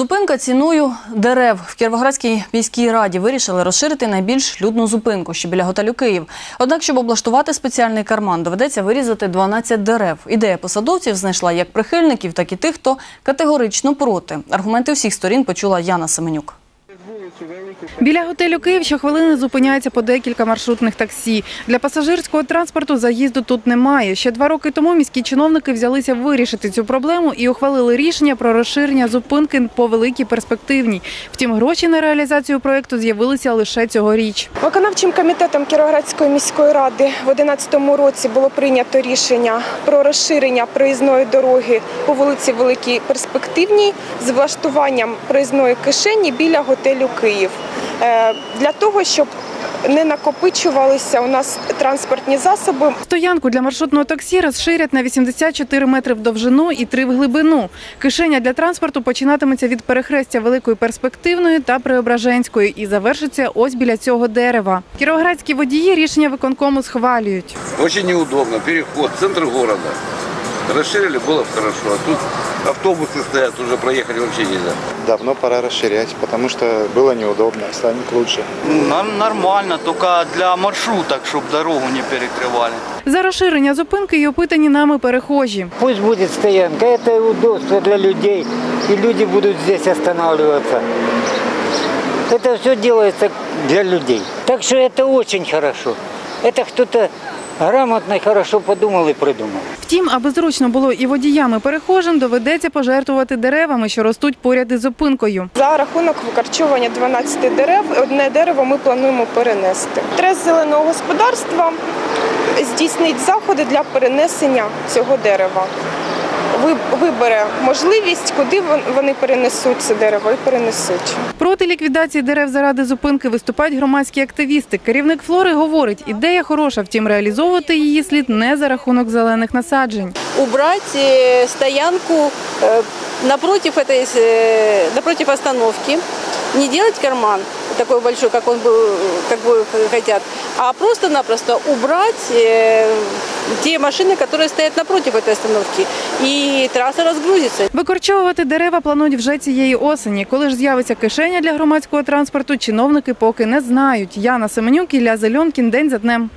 Зупинка ціною дерев в Кіровоградській міській раді вирішили розширити найбільш людну зупинку, що біля готелю Київ. Однак, щоб облаштувати спеціальний карман, доведеться вирізати 12 дерев. Ідея посадовців знайшла як прихильників, так і тих, хто категорично проти. Аргументи всіх сторін почула Яна Семенюк. Біля готелю Київ щохвилини зупиняється по декілька маршрутних таксі. Для пасажирського транспорту заїзду тут немає. Ще два роки тому міські чиновники взялися вирішити цю проблему і ухвалили рішення про розширення зупинки по великій перспективній. Втім, гроші на реалізацію проєкту з'явилися лише цьогоріч. Виконавчим комітетом Кіровоградської міської ради в 2011 році було прийнято рішення про розширення проїзної дороги по вулиці Великій Перспективній з влаштуванням проїзної кишені біля готелю Київ для того, щоб не накопичувалися у нас транспортні засоби. Стоянку для маршрутного таксі розширять на 84 метри в довжину і 3 в глибину. Кишеня для транспорту починатиметься від перехрестя Великої Перспективної та Преображенської і завершиться ось біля цього дерева. Кіровоградські водії рішення виконкому схвалюють. Очень неудобно. Переход, центр города. Расширили, было бы хорошо. А тут автобусы стоят, уже проехать вообще нельзя. Давно пора расширять, потому что было неудобно, станет лучше. Ну, нам нормально, только для маршруток, чтобы дорогу не перекрывали. За розширення зупинки й опитані нами перехожі. Пусть будет стоянка, это удобство для людей, и люди будут здесь останавливаться. Это все делается для людей. Так что это очень хорошо. Это кто-то грамотно и хорошо подумал и придумал. Втім, аби зручно було і водіям, і перехожим, доведеться пожертвувати деревами, що ростуть поряд із зупинкою. За рахунок викарчування 12 дерев одне дерево ми плануємо перенести. Трес зеленого господарства здійснить заходи для перенесення цього дерева Ви- Вибере можливість, куди вон- вони перенесуть це дерево і перенесуть. Проти ліквідації дерев заради зупинки виступають громадські активісти. Керівник флори говорить, ідея хороша, втім реалізовувати її слід не за рахунок зелених насаджень. убрать э, стоянку э, напротив этой, э, напротив остановки, не делать карман такой большой, как он был, как бы хотят, а просто-напросто убрать э, те машины, которые стоят напротив этой остановки, и трасса разгрузится. Викорчовувати дерева планують вже цієї осені. Коли ж з'явиться кишеня для громадського транспорту, чиновники поки не знають. Яна Семенюк, Ілля Зельонкін, день за днем.